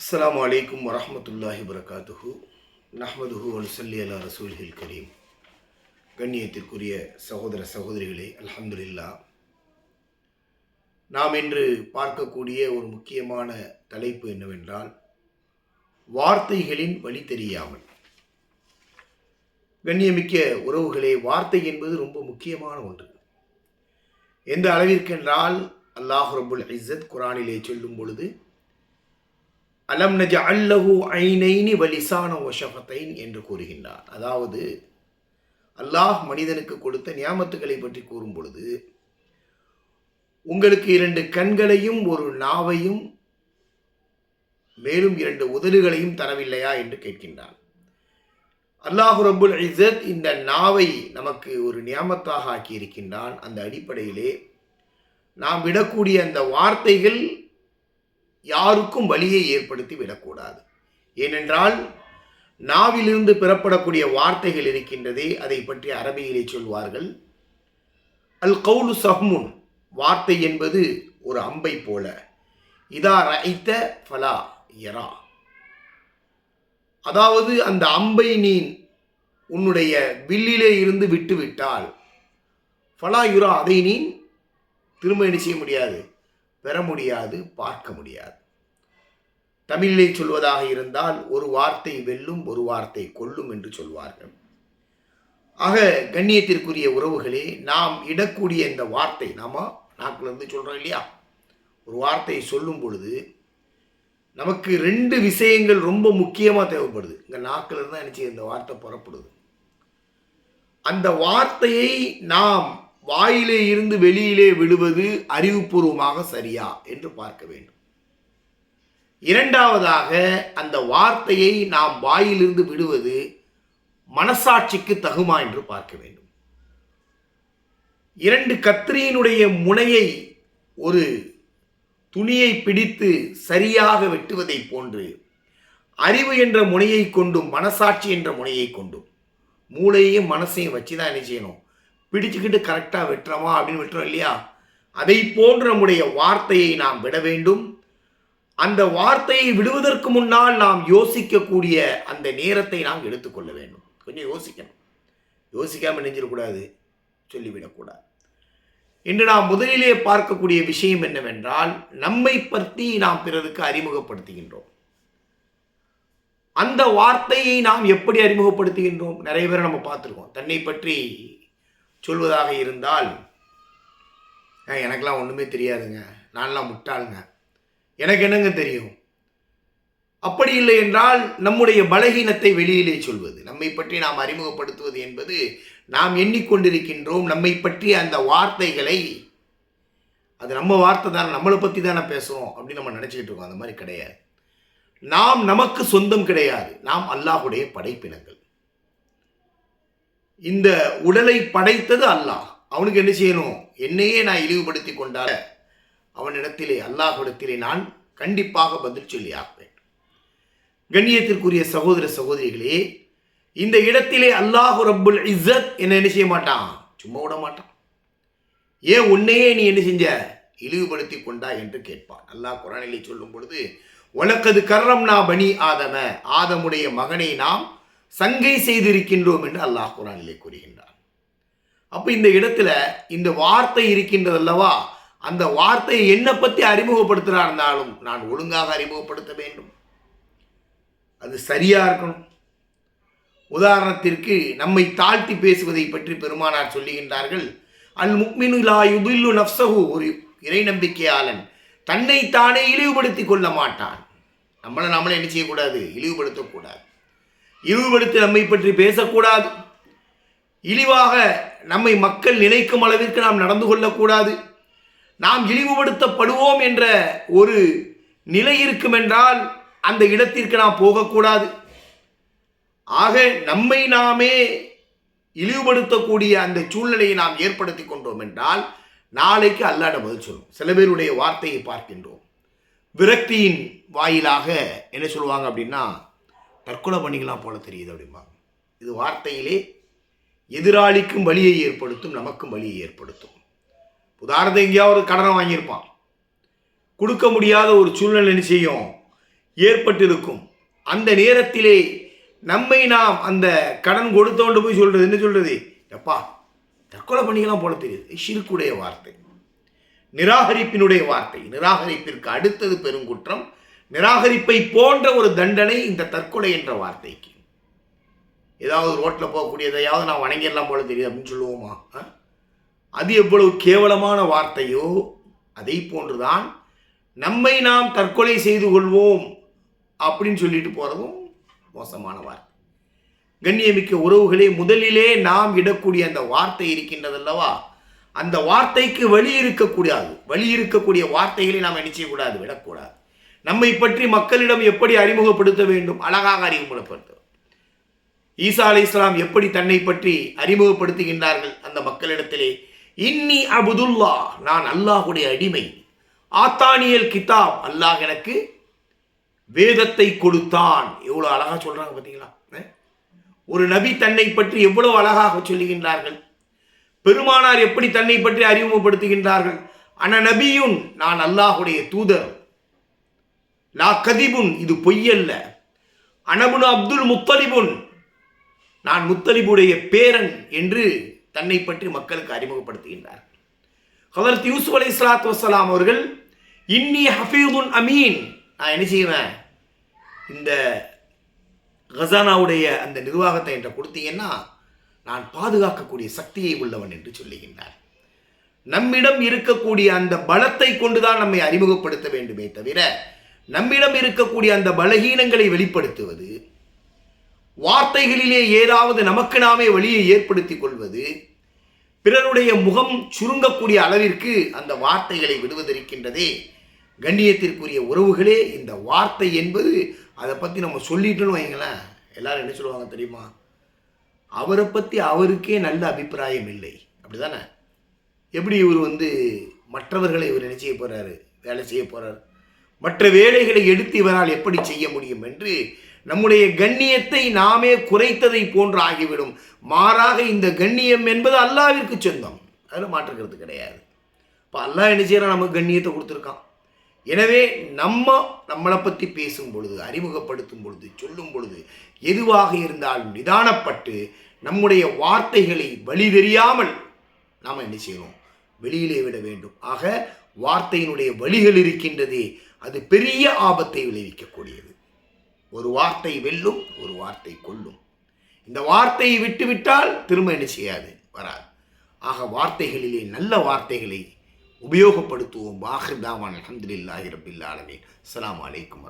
அஸ்ஸலாமு அலைக்கும் வரஹ்மத்துல்லாஹி வரகாத்துஹு நஹ்மதுஹு அனுசல்லி அலா ரசூல்ஹில் கரீம் கண்ணியத்திற்குரிய சகோதர சகோதரிகளே அல்ஹம்துலில்லா நாம் இன்று பார்க்கக்கூடிய ஒரு முக்கியமான தலைப்பு என்னவென்றால் வார்த்தைகளின் வழி தெரியாமல். கண்ணியமிக்க உறவுகளே வார்த்தை என்பது ரொம்ப முக்கியமான ஒன்று. எந்த அளவிற்கென்றால் அல்லாஹ் ரபுல் இஸ்ஸத் குரானிலே சொல்லும் பொழுது அலம் நஜ அல்லஹு ஐனைனி வலிசான ஒஷஃபத்தைன் என்று கூறுகின்றார். அதாவது அல்லாஹ் மனிதனுக்கு கொடுத்த நியமத்துக்களை பற்றி கூறும் பொழுது உங்களுக்கு இரண்டு கண்களையும் ஒரு நாவையும் மேலும் இரண்டு உதடுகளையும் தரவில்லையா என்று கேட்கின்றான் அல்லாஹு ரபுல் இசத் இந்த நாவை நமக்கு ஒரு நியாமத்தாக ஆக்கியிருக்கின்றான். அந்த அடிப்படையிலே நாம் விடக்கூடிய அந்த வார்த்தைகள் யாருக்கும் வழியை ஏற்படுத்தி விடக்கூடாது. ஏனென்றால் நாவிலிருந்து பெறப்படக்கூடிய வார்த்தைகள் இருக்கின்றதே அதை பற்றி அரபியிலே சொல்வார்கள். அல் கவுலு சஹ்முன் வார்த்தை என்பது ஒரு அம்பை போல. இதா ரைத்த ஃபலா யரா. அதாவது அந்த அம்பை நீ உன்னுடைய வில்லிலே இருந்து விட்டுவிட்டால் ஃபலா யுரா அதை நீ திரும்ப என்ன செய்ய முடியாது? பெற முடியாது பார்க்க முடியாது. தமிழிலே சொல்வதாக இருந்தால் ஒரு வார்த்தை வெல்லும் ஒரு வார்த்தை கொல்லும் என்று சொல்வார்கள். ஆக கண்ணியத்திற்குரிய உறவுகளே நாம் இடக்கூடிய இந்த வார்த்தை நாம நாக்கிலிருந்து சொல்கிறோம் இல்லையா? ஒரு வார்த்தையை சொல்லும் பொழுது நமக்கு ரெண்டு விஷயங்கள் ரொம்ப முக்கியமாக தேவைப்படுது. இங்கே நாக்கிலிருந்து தான் நினச்சி இந்த வார்த்தை புறப்படுது. அந்த வார்த்தையை நாம் வாயிலே இருந்து வெளியிலே விடுவது அறிவுபூர்வமாக சரியா என்று பார்க்க வேண்டும். இரண்டாவதாக அந்த வார்த்தையை நாம் வாயிலிருந்து விடுவது மனசாட்சிக்கு தகுமா என்று பார்க்க வேண்டும். இரண்டு கத்திரியினுடைய முனையை ஒரு துணியை பிடித்து சரியாக வெட்டுவதைப் போன்று அறிவு என்ற முனையை கொண்டும் மனசாட்சி என்ற முனையை கொண்டும் மூளையையும் மனசையும் வச்சு தான் என்ன செய்யணும்? பிடிச்சுக்கிட்டு கரெக்டாக வெட்டுறோமா அப்படின்னு வெட்டுறோம் இல்லையா? அதை போன்ற நம்முடைய வார்த்தையை நாம் விட வேண்டும். அந்த வார்த்தையை விடுவதற்கு முன்னால் நாம் யோசிக்கக்கூடிய அந்த நேரத்தை நாம் எடுத்துக்கொள்ள வேண்டும். கொஞ்சம் யோசிக்கணும். யோசிக்காமல் நெஞ்சிடக்கூடாது. சொல்லிவிடக்கூடாது. இன்று நாம் முதலிலே பார்க்கக்கூடிய விஷயம் என்னவென்றால் நம்மை பற்றி நாம் பிறருக்கு அறிமுகப்படுத்துகின்றோம். அந்த வார்த்தையை நாம் எப்படி அறிமுகப்படுத்துகின்றோம்? நிறைய பேரை நம்ம பார்த்துருக்கோம். தன்னை பற்றி சொல்வதாக இருந்தால் எனக்கெல்லாம் ஒன்றுமே தெரியாதுங்க. நான்லாம் முட்டாளுங்க. எனக்கு என்னங்க தெரியும்? அப்படி இல்லை என்றால் நம்முடைய பலகீனத்தை வெளியிலே சொல்வது. நம்மை பற்றி நாம் அறிமுகப்படுத்துவது என்பது நாம் எண்ணிக்கொண்டிருக்கின்றோம். நம்மை பற்றி அந்த வார்த்தைகளை அது நம்ம வார்த்தை தானே நம்மளை பற்றி தானே பேசுகிறோம் அப்படின்னு நம்ம நினச்சிக்கிட்டு இருக்கோம். அந்த மாதிரி கிடையாது. நாம் நமக்கு சொந்தம் கிடையாது. நாம் அல்லாஹுடைய படைப்பினங்கள். இந்த உடலை படைத்தது அல்லாஹ். அவனுக்கு என்ன செய்யணும்? என்னையே நான் இழிவுபடுத்தி கொண்டால் அவனிடத்திலே அல்லாஹ்விடத்திலே நான் கண்டிப்பாக பதில் சொல்லி ஆகுவேன் கண்ணியத்திற்குரிய சகோதர சகோதரிகளே இந்த இடத்திலே அல்லாஹு ரப்புல் இஸ்ஸத் என்ன என்ன செய்ய மாட்டான்? சும்மா விட மாட்டான். ஏன் உன்னையே நீ என்ன செஞ்ச? இழிவுபடுத்தி கொண்டா என்று கேட்பான். அல்லாஹ் குரானிலே சொல்லும் பொழுது உனக்கது கர்ரம் நான் பனி ஆதம. ஆதமுடைய மகனை நாம் சங்கை செய்திருக்கின்றோம் என்று அல்லாஹ் குரானிலே கூறுகின்றார் அப்போ இந்த இடத்துல இந்த வார்த்தை இருக்கின்றது அல்லவா அந்த வார்த்தையை என்னை பற்றி அறிமுகப்படுத்துகிறா இருந்தாலும் நான் ஒழுங்காக அறிமுகப்படுத்த வேண்டும். அது சரியாக இருக்கணும். உதாரணத்திற்கு நம்மை தாழ்த்தி பேசுவதை பற்றி பெருமானார் சொல்லுகின்றார்கள் அல் முக்மினுலா யுபில்லு நப்சகு ஒரு இறை நம்பிக்கையாளன் தன்னை தானே இழிவுபடுத்தி கொள்ள மாட்டான். நம்மளை நம்மளை என்ன செய்யக்கூடாது? இழிவுபடுத்தக்கூடாது. இழிவுபடுத்தி நம்மை பற்றி பேசக்கூடாது. இழிவாக நம்மை மக்கள் நினைக்கும் அளவிற்கு நாம் நடந்து கொள்ளக்கூடாது. நாம் இழிவுபடுத்தப்படுவோம் என்ற ஒரு நிலை இருக்குமென்றால் அந்த இடத்திற்கு நாம் போகக்கூடாது. ஆக நம்மை நாமே இழிவுபடுத்தக்கூடிய அந்த சூழ்நிலையை நாம் ஏற்படுத்தி கொண்டோம் என்றால் நாளைக்கு அல்லாட பதில் சொல்லும். சில பேருடைய வார்த்தையை பார்க்கின்றோம். விரக்தியின் வாயிலாக என்ன சொல்லுவாங்க அப்படின்னா தற்கொலை பண்ணிக்கலாம் போல தெரியுது அப்படிமா இது வார்த்தையிலே எதிராளிக்கும் வழியை ஏற்படுத்தும் நமக்கும் வழியை ஏற்படுத்தும். உதாரணத்தை எங்கேயாவது கடனை வாங்கியிருப்பான். கொடுக்க முடியாத ஒரு சூழ்நிலை நிச்சயம் செய்யும்? ஏற்பட்டிருக்கும். அந்த நேரத்திலே நம்மை நாம் அந்த கடன் கொடுத்தோண்டு போய் சொல்கிறது என்ன சொல்கிறது எப்பா தற்கொலை பண்ணிக்கலாம் போல தெரியுது. ஷிருக்குடைய வார்த்தை. நிராகரிப்பினுடைய வார்த்தை. நிராகரிப்பிற்கு அடுத்தது பெருங்குற்றம் நிராகரிப்பை போன்ற ஒரு தண்டனை இந்த தற்கொலை என்ற வார்த்தைக்கு. ஏதாவது ரோட்டில் போகக்கூடியதையாவது நான் வணங்கிடலாம் போல தெரியுது அப்படின்னு சொல்லுவோமா? அது எவ்வளவு கேவலமான வார்த்தையோ அதை போன்றுதான் நம்மை நாம் தற்கொலை செய்து கொள்வோம் அப்படின்னு சொல்லிட்டு போகிறதும் மோசமான வார்த்தை. கண்ணியமிக்க உறவுகளே முதலிலே நாம் இடக்கூடிய அந்த வார்த்தை இருக்கின்றதல்லவா? அந்த வார்த்தைக்கு வழி இருக்கக்கூடாது. வழி இருக்கக்கூடிய வார்த்தைகளை நாம் என்ன செய்யக்கூடாது? விடக்கூடாது. நம்மை பற்றி மக்களிடம் எப்படி அறிமுகப்படுத்த வேண்டும்? அழகாக அறிமுகப்படுத்த ஈசா அலி இஸ்லாம் எப்படி தன்னை பற்றி அறிமுகப்படுத்துகின்றார்கள்? அந்த மக்களிடத்திலே இன்னி அபுதுல்லா நான் அல்லாஹுடைய அடிமை. ஆத்தானியல் கிதாப் அல்லாஹ் எனக்கு வேதத்தை கொடுத்தான். எவ்வளோ அழகா சொல்றாங்க பார்த்தீங்களா? ஒரு நபி தன்னை பற்றி எவ்வளவு அழகாக சொல்லுகின்றார்கள்? பெருமானார் எப்படி தன்னை பற்றி அறிமுகப்படுத்துகின்றார்கள்? அன நபியும் நான் அல்லாஹுடைய தூதர் லா கதிபுன் இது பொய்யல்ல. அனபுன் அப்துல் முத்தலிபுன் நான் முத்தலிபுடைய பேரன் என்று தன்னை பற்றி மக்களுக்கு அறிமுகப்படுத்துகின்றார். ஹதரத் யூசுப் அலி இஸ்லாத் வசலாம் அவர்கள் இன்னி ஹஃபீதுன் அமீன். நான் என்ன செய்வேன்? இந்த கசானாவுடைய அந்த நிர்வாகத்தை என்ற கொடுத்தீங்கன்னா நான் பாதுகாக்கக்கூடிய சக்தியை உள்ளவன் என்று சொல்லுகின்றார். நம்மிடம் இருக்கக்கூடிய அந்த பலத்தை கொண்டுதான் நம்மை அறிமுகப்படுத்த வேண்டுமே தவிர நம்மிடம் இருக்கக்கூடிய அந்த பலகீனங்களை வெளிப்படுத்துவது வார்த்தைகளிலே ஏதாவது நமக்கு நாமே வழியை ஏற்படுத்திக் கொள்வது பிறருடைய முகம் சுருங்கக்கூடிய அளவிற்கு அந்த வார்த்தைகளை விடுவதற்கின்றதே கண்ணியத்திற்குரிய உறவுகளே இந்த வார்த்தை என்பது அதை பற்றி நம்ம சொல்லிட்டோன்னு வைங்களேன். எல்லாரும் என்ன சொல்லுவாங்க தெரியுமா? அவரை பற்றி அவருக்கே நல்ல அபிப்பிராயம் இல்லை. அப்படிதானே? எப்படி இவர் வந்து மற்றவர்களை இவர் என்ன செய்ய வேலை செய்ய போகிறார் மற்ற வேலைகளை எடுத்து இவரால் எப்படி செய்ய முடியும் என்று நம்முடைய கண்ணியத்தை நாமே குறைத்ததை போன்று ஆகிவிடும். மாறாக இந்த கண்ணியம் என்பது அல்லாவிற்கு சொந்தம். அதில் மாற்றுக்கிறது கிடையாது. இப்போ அல்லாஹ் என்ன செய்யறான்? நமக்கு கண்ணியத்தை கொடுத்துருக்கான். எனவே நம்ம நம்மளை பற்றி பேசும் பொழுது அறிமுகப்படுத்தும் பொழுது சொல்லும் பொழுது எதுவாக இருந்தாலும் நிதானப்பட்டு நம்முடைய வார்த்தைகளை வழி தெரியாமல் நாம் என்ன செய்யணும்? வெளியிலே விட வேண்டும். ஆக வார்த்தையினுடைய வழிகள் இருக்கின்றதே அது பெரிய ஆபத்தை விளைவிக்கக்கூடியது. ஒரு வார்த்தை வெல்லும் ஒரு வார்த்தை கொல்லும். இந்த வார்த்தையை விட்டுவிட்டால் திரும்ப என்ன செய்யாது? வராது. ஆக வார்த்தைகளிலே நல்ல வார்த்தைகளை உபயோகப்படுத்துவோம். பாஹிர் தாவான் அலமதுல்லாஹி ரபில் ஆலமீன். அஸ்ஸலாமு அலைக்கும்